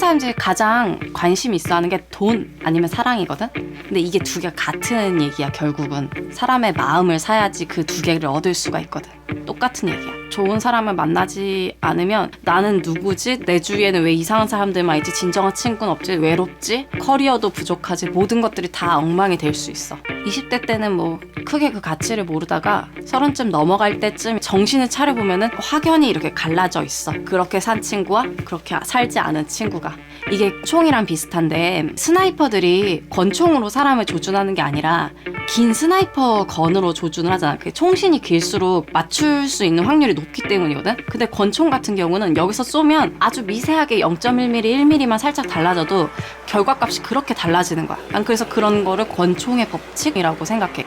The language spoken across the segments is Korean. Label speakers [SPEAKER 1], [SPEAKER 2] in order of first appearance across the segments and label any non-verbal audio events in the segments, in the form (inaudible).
[SPEAKER 1] 사람들이 가장 관심 있어 하는 게 돈 아니면 사랑이거든? 근데 이게 두 개가 같은 얘기야, 결국은. 사람의 마음을 사야지 그 두 개를 얻을 수가 있거든. 똑같은 얘기야. 좋은 사람을 만나지 않으면 나는 누구지? 내 주위에는 왜 이상한 사람들만 있지? 진정한 친구는 없지? 외롭지? 커리어도 부족하지? 모든 것들이 다 엉망이 될 수 있어. 20대 때는 뭐 크게 그 가치를 모르다가 서른쯤 넘어갈 때쯤 정신을 차려보면은 확연히 이렇게 갈라져 있어. 그렇게 산 친구와 그렇게 살지 않은 친구가. 이게 총이랑 비슷한데 스나이퍼들이 권총으로 사람을 조준하는 게 아니라 긴 스나이퍼 건으로 조준을 하잖아. 그 총신이 길수록 맞출 수 있는 확률이 높기 때문이거든. 근데 권총 같은 경우는 여기서 쏘면 아주 미세하게 0.1mm, 1mm만 살짝 달라져도 결과값이 그렇게 달라지는 거야. 난 그래서 그런 거를 권총의 법칙이라고 생각해.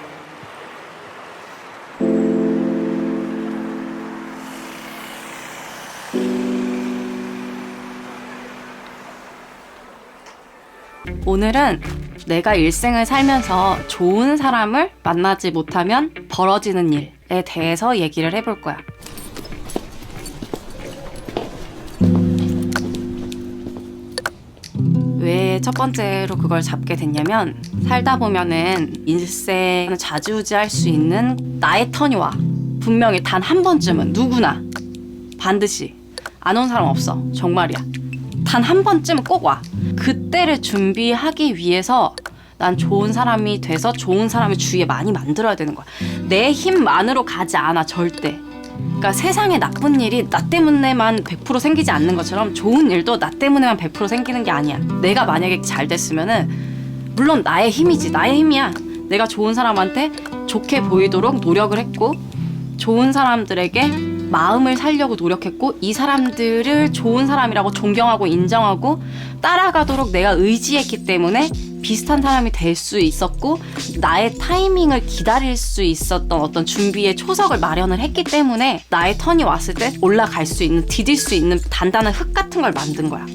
[SPEAKER 1] 오늘은 내가 일생을 살면서 좋은 사람을 만나지 못하면 벌어지는 일에 대해서 얘기를 해볼 거야. 왜 첫 번째로 그걸 잡게 됐냐면 살다 보면은 일생을 좌지우지할 수 있는 나의 턴이 와. 분명히 단 한 번쯤은 누구나 반드시 안 온 사람 없어. 정말이야. 단 한 번쯤은 꼭 와. 그때를 준비하기 위해서 난 좋은 사람이 돼서 좋은 사람을 주위에 많이 만들어야 되는 거야. 내 힘만으로 가지 않아, 절대. 그러니까 세상에 나쁜 일이 나 때문에만 100% 생기지 않는 것처럼 좋은 일도 나 때문에만 100% 생기는 게 아니야. 내가 만약에 잘 됐으면은 물론 나의 힘이지, 나의 힘이야. 내가 좋은 사람한테 좋게 보이도록 노력을 했고 좋은 사람들에게 마음을 살려고 노력했고 이 사람들을 좋은 사람이라고 존경하고 인정하고 따라가도록 내가 의지했기 때문에 비슷한 사람이 될 수 있었고 나의 타이밍을 기다릴 수 있었던 어떤 준비의 초석을 마련을 했기 때문에 나의 턴이 왔을 때 올라갈 수 있는 디딜 수 있는 단단한 흙 같은 걸 만든 거야.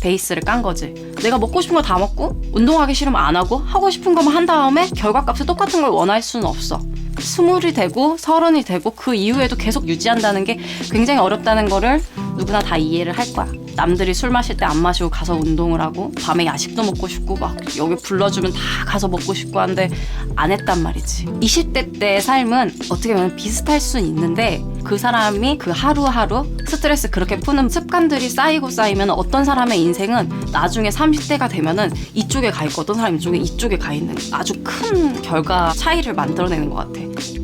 [SPEAKER 1] 베이스를 깐 거지. 내가 먹고 싶은 거 다 먹고 운동하기 싫으면 안 하고 하고 싶은 것만 한 다음에 결과값이 똑같은 걸 원할 수는 없어. 스물이 되고 서른이 되고 그 이후에도 계속 유지한다는 게 굉장히 어렵다는 거를 누구나 다 이해를 할 거야. 남들이 술 마실 때 안 마시고 가서 운동을 하고 밤에 야식도 먹고 싶고 막 여기 불러주면 다 가서 먹고 싶고 한데 안 했단 말이지. 20대 때의 삶은 어떻게 보면 비슷할 수는 있는데 그 사람이 그 하루하루 스트레스 그렇게 푸는 습관들이 쌓이고 쌓이면 어떤 사람의 인생은 나중에 30대가 되면은 이쪽에 가 있고 어떤 사람이 이쪽에 이쪽에 가 있는 아주 큰 결과 차이를 만들어내는 것 같아.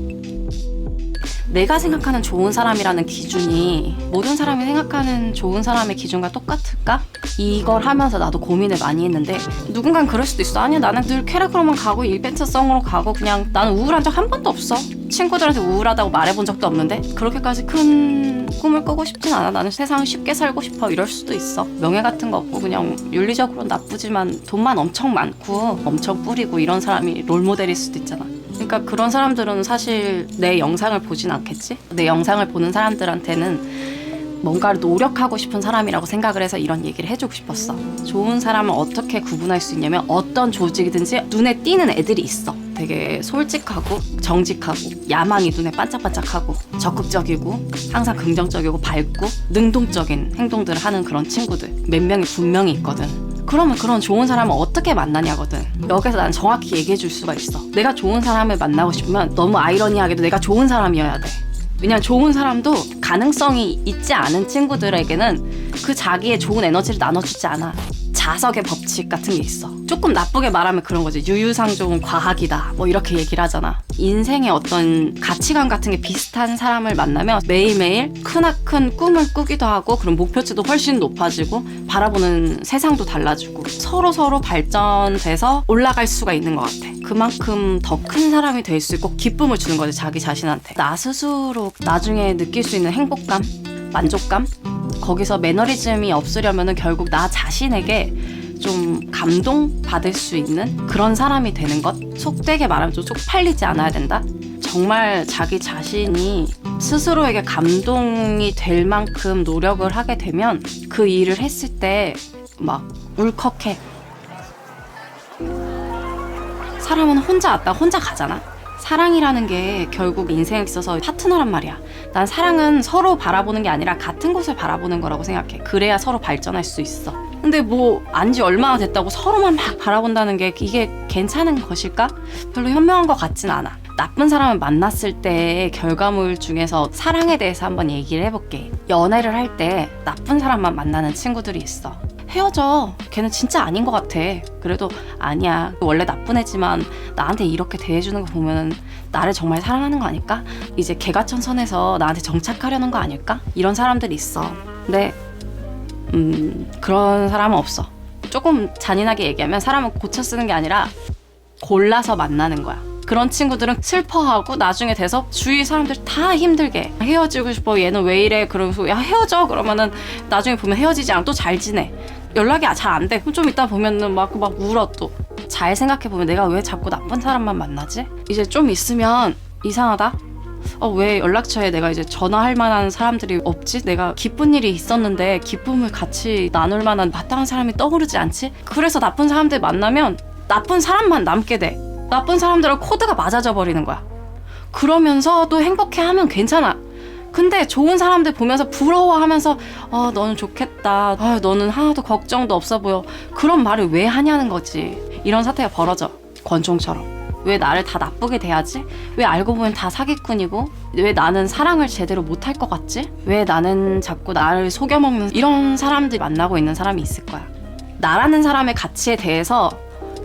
[SPEAKER 1] 내가 생각하는 좋은 사람이라는 기준이 모든 사람이 생각하는 좋은 사람의 기준과 똑같을까? 이걸 하면서 나도 고민을 많이 했는데 누군간 그럴 수도 있어. 아니야 나는 늘 쾌락으로만 가고 일벤트성으로 가고 그냥 나는 우울한 적 한 번도 없어. 친구들한테 우울하다고 말해본 적도 없는데 그렇게까지 큰 꿈을 꾸고 싶진 않아. 나는 세상을 쉽게 살고 싶어. 이럴 수도 있어. 명예 같은 거 없고 그냥 윤리적으로 나쁘지만 돈만 엄청 많고 엄청 뿌리고 이런 사람이 롤모델일 수도 있잖아. 그러니까 그런 사람들은 사실 내 영상을 보진 않겠지? 내 영상을 보는 사람들한테는 뭔가를 노력하고 싶은 사람이라고 생각을 해서 이런 얘기를 해주고 싶었어. 좋은 사람을 어떻게 구분할 수 있냐면 어떤 조직이든지 눈에 띄는 애들이 있어. 되게 솔직하고 정직하고 야망이 눈에 반짝반짝하고 적극적이고 항상 긍정적이고 밝고 능동적인 행동들을 하는 그런 친구들 몇 명이 분명히 있거든. 그러면 그런 좋은 사람을 어떻게 만나냐거든. 여기서 난 정확히 얘기해 줄 수가 있어. 내가 좋은 사람을 만나고 싶으면 너무 아이러니하게도 내가 좋은 사람이어야 돼. 왜냐면 좋은 사람도 가능성이 있지 않은 친구들에게는 그 자기의 좋은 에너지를 나눠주지 않아. 자석의 법칙 같은 게 있어. 조금 나쁘게 말하면 그런 거지. 유유상종은 과학이다. 뭐 이렇게 얘기를 하잖아. 인생의 어떤 가치관 같은 게 비슷한 사람을 만나면 매일매일 크나큰 꿈을 꾸기도 하고 그런 목표치도 훨씬 높아지고 바라보는 세상도 달라지고 서로 서로 발전돼서 올라갈 수가 있는 것 같아. 그만큼 더 큰 사람이 될 수 있고 기쁨을 주는 거지 자기 자신한테. 나 스스로 나중에 느낄 수 있는 행복감, 만족감 거기서 매너리즘이 없으려면은 결국 나 자신에게 좀 감동 받을 수 있는 그런 사람이 되는 것 속되게 말하면 좀 쪽팔리지 않아야 된다 정말 자기 자신이 스스로에게 감동이 될 만큼 노력을 하게 되면 그 일을 했을 때 막 울컥해 사람은 혼자 왔다 혼자 가잖아 사랑이라는 게 결국 인생에 있어서 파트너란 말이야. 난 사랑은 서로 바라보는 게 아니라 같은 곳을 바라보는 거라고 생각해. 그래야 서로 발전할 수 있어. 근데 뭐 안지 얼마나 됐다고 서로만 막 바라본다는 게 이게 괜찮은 것일까? 별로 현명한 것 같진 않아. 나쁜 사람을 만났을 때의 결과물 중에서 사랑에 대해서 한번 얘기를 해볼게. 연애를 할 때 나쁜 사람만 만나는 친구들이 있어. 헤어져. 걔는 진짜 아닌 것 같아. 그래도 아니야. 원래 나쁜 애지만 나한테 이렇게 대해주는 거 보면은 나를 정말 사랑하는 거 아닐까? 이제 개가천 선에서 나한테 정착하려는 거 아닐까? 이런 사람들이 있어. 근데 음 그런 사람은 없어. 조금 잔인하게 얘기하면 사람은 고쳐 쓰는 게 아니라 골라서 만나는 거야. 그런 친구들은 슬퍼하고 나중에 돼서 주위 사람들 다 힘들게 해. 헤어지고 싶어 얘는 왜 이래 그러면서 야 헤어져 그러면은 나중에 보면 헤어지지 않고 또 잘 지내 연락이 잘 안 돼. 좀 이따 보면은 막 막 울어 또. 잘 생각해 보면 내가 왜 자꾸 나쁜 사람만 만나지? 이제 좀 있으면 이상하다. 어, 왜 연락처에 내가 이제 전화할 만한 사람들이 없지? 내가 기쁜 일이 있었는데 기쁨을 같이 나눌 만한 마땅한 사람이 떠오르지 않지? 그래서 나쁜 사람들 만나면 나쁜 사람만 남게 돼. 나쁜 사람들은 코드가 맞아져 버리는 거야. 그러면서 또 행복해 하면 괜찮아. 근데 좋은 사람들 보면서 부러워하면서 아 너는 좋겠다 아 너는 하나도 걱정도 없어 보여 그런 말을 왜 하냐는 거지 이런 사태가 벌어져 권총처럼 왜 나를 다 나쁘게 대하지 왜 알고 보면 다 사기꾼이고 왜 나는 사랑을 제대로 못할 것 같지 왜 나는 자꾸 나를 속여먹는 이런 사람들이 만나고 있는 사람이 있을 거야 나라는 사람의 가치에 대해서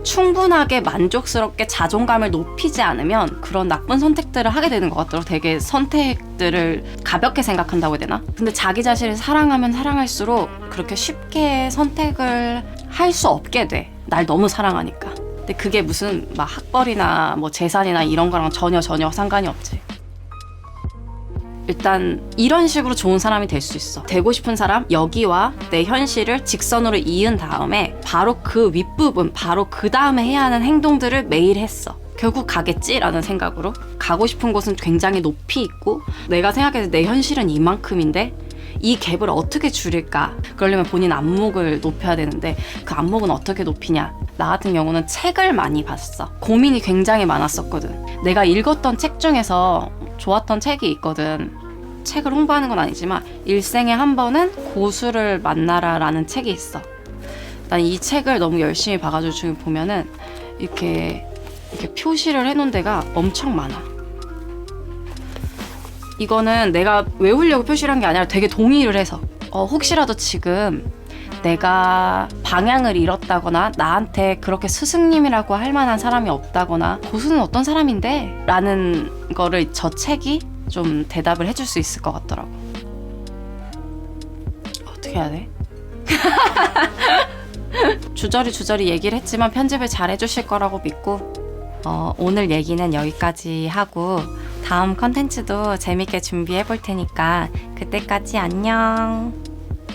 [SPEAKER 1] 충분하게 만족스럽게 자존감을 높이지 않으면 그런 나쁜 선택들을 하게 되는 것 같더라고. 되게 선택들을 가볍게 생각한다고 해야 되나? 근데 자기 자신을 사랑하면 사랑할수록 그렇게 쉽게 선택을 할 수 없게 돼. 날 너무 사랑하니까. 근데 그게 무슨 막 학벌이나 뭐 재산이나 이런 거랑 전혀 전혀 상관이 없지. 일단 이런 식으로 좋은 사람이 될 수 있어. 되고 싶은 사람 여기와 내 현실을 직선으로 이은 다음에 바로 그 윗부분, 바로 그 다음에 해야 하는 행동들을 매일 했어. 결국 가겠지라는 생각으로 가고 싶은 곳은 굉장히 높이 있고 내가 생각해도 내 현실은 이만큼인데 이 갭을 어떻게 줄일까? 그러려면 본인 안목을 높여야 되는데 그 안목은 어떻게 높이냐? 나 같은 경우는 책을 많이 봤어. 고민이 굉장히 많았었거든. 내가 읽었던 책 중에서 좋았던 책이 있거든. 책을 홍보하는 건 아니지만 일생에 한 번은 고수를 만나라라는 책이 있어. 난 이 책을 너무 열심히 봐가지고 지금 보면은 이렇게 이렇게 표시를 해놓은 데가 엄청 많아. 이거는 내가 외우려고 표시를 한 게 아니라 되게 동의를 해서 어, 혹시라도 지금 내가 방향을 잃었다거나 나한테 그렇게 스승님이라고 할 만한 사람이 없다거나 고수는 어떤 사람인데? 라는 거를 저 책이 좀 대답을 해줄 수 있을 것 같더라고. 어떻게 해야 돼? (laughs) 주저리 주저리 얘기를 했지만 편집을 잘 해주실 거라고 믿고 어, 오늘 얘기는 여기까지 하고 다음 컨텐츠도 재밌게 준비해 볼 테니까 그때까지 안녕.